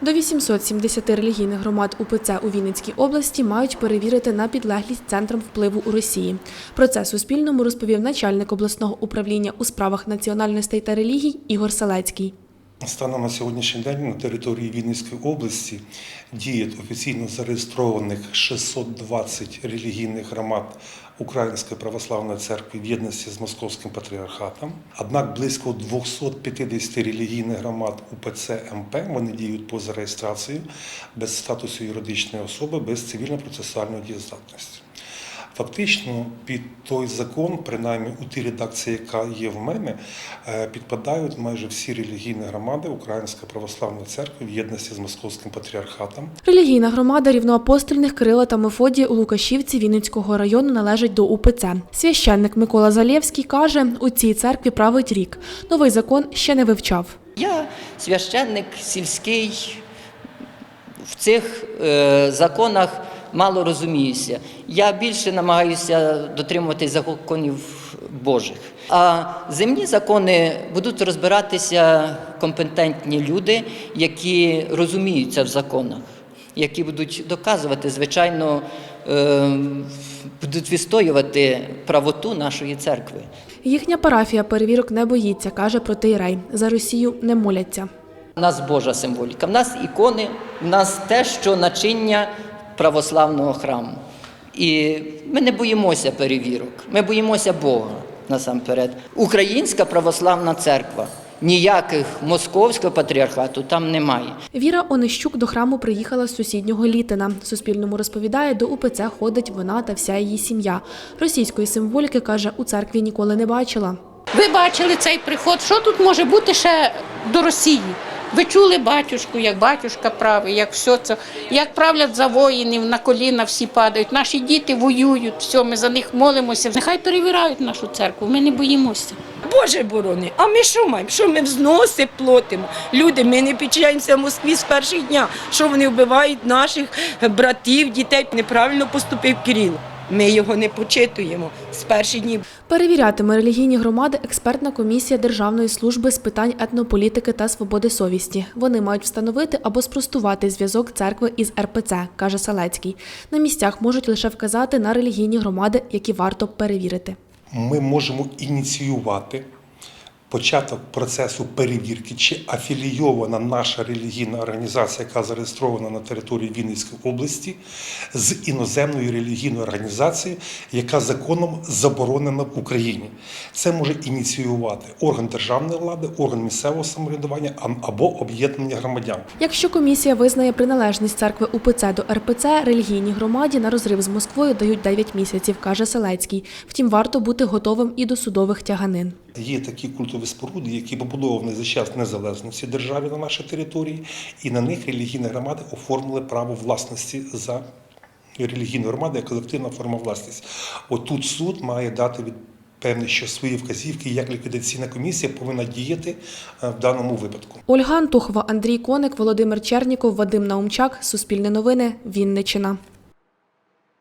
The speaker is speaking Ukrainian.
До 870 релігійних громад УПЦ у Вінницькій області мають перевірити на підлеглість центрам впливу у Росії. Про це Суспільному розповів начальник обласного управління у справах національностей та релігій Ігор Салецький. Станом на сьогоднішній день на території Вінницької області діють офіційно зареєстрованих 620 релігійних громад Української православної церкви в єдності з Московським патріархатом. Однак близько 250 релігійних громад УПЦ МП вони діють поза реєстрацією без статусу юридичної особи, без цивільно-процесуальної дієздатності. Фактично, під той закон, принаймні у тій редакції, яка є в мене, е, підпадають майже всі релігійні громади Української православної церкви в єдності з Московським патріархатом. Релігійна громада рівноапостольних Кирила та Мефодія у Лукашівці Вінницького району належить до УПЦ. Священник Микола Залєвський каже, у цій церкві править рік. Новий закон ще не вивчав. Я священник сільський, в цих е, законах мало розуміюся. Я більше намагаюся дотримуватись законів Божих. А земні закони будуть розбиратися компетентні люди, які розуміються в законах, які будуть доказувати, звичайно, е, будуть відстоювати правоту нашої церкви. Їхня парафія перевірок не боїться, каже протиєрей. За Росію не моляться. У нас Божа символіка, в нас ікони, в нас те, що начиння православного храму. І ми не боїмося перевірок, ми боїмося Бога насамперед. Українська православна церква. Ніяких московського патріархату там немає. Віра Онищук до храму приїхала з сусіднього Літина. Суспільному розповідає, до УПЦ ходить вона та вся її сім'я. Російської символіки, каже, у церкві ніколи не бачила. Ви бачили цей приход. Що тут може бути ще до Росії? Ви чули батюшку, як батюшка правий, як все це, як правлять за воїнів, на коліна всі падають. Наші діти воюють, все, ми за них молимося. Нехай перевіряють нашу церкву, ми не боїмося. Боже борони, а ми що маємо? Що ми взноси платимо? Люди, ми не печаємося в Москві з перших дня, що вони вбивають наших братів, дітей. Неправильно поступив Кирил. Ми його не почитуємо з перших днів. Перевірятиме релігійні громади експертна комісія Державної служби з питань етнополітики та свободи совісті. Вони мають встановити або спростувати зв'язок церкви із РПЦ, каже Салецький. На місцях можуть лише вказати на релігійні громади, які варто перевірити. Ми можемо ініціювати початок процесу перевірки, чи афілійована наша релігійна організація, яка зареєстрована на території Вінницької області, з іноземною релігійною організацією, яка законом заборонена в Україні. Це може ініціювати орган державної влади, орган місцевого самоврядування або об'єднання громадян. Якщо комісія визнає приналежність церкви УПЦ до РПЦ, релігійній громаді на розрив з Москвою дають 9 місяців, каже Селецький. Втім, варто бути готовим і до судових тяганин. Є такі культові споруди, які побудовані за час незалежності держави на нашій території, і на них релігійні громади оформили право власності за релігійну громаду як колективна форма власності. Отут суд має дати від певні що свої вказівки, як ліквідаційна комісія повинна діяти е, в даному випадку. Ольга Антухова, Андрій Коник, Володимир Черніков, Вадим Наумчак. Суспільне новини. Вінниччина.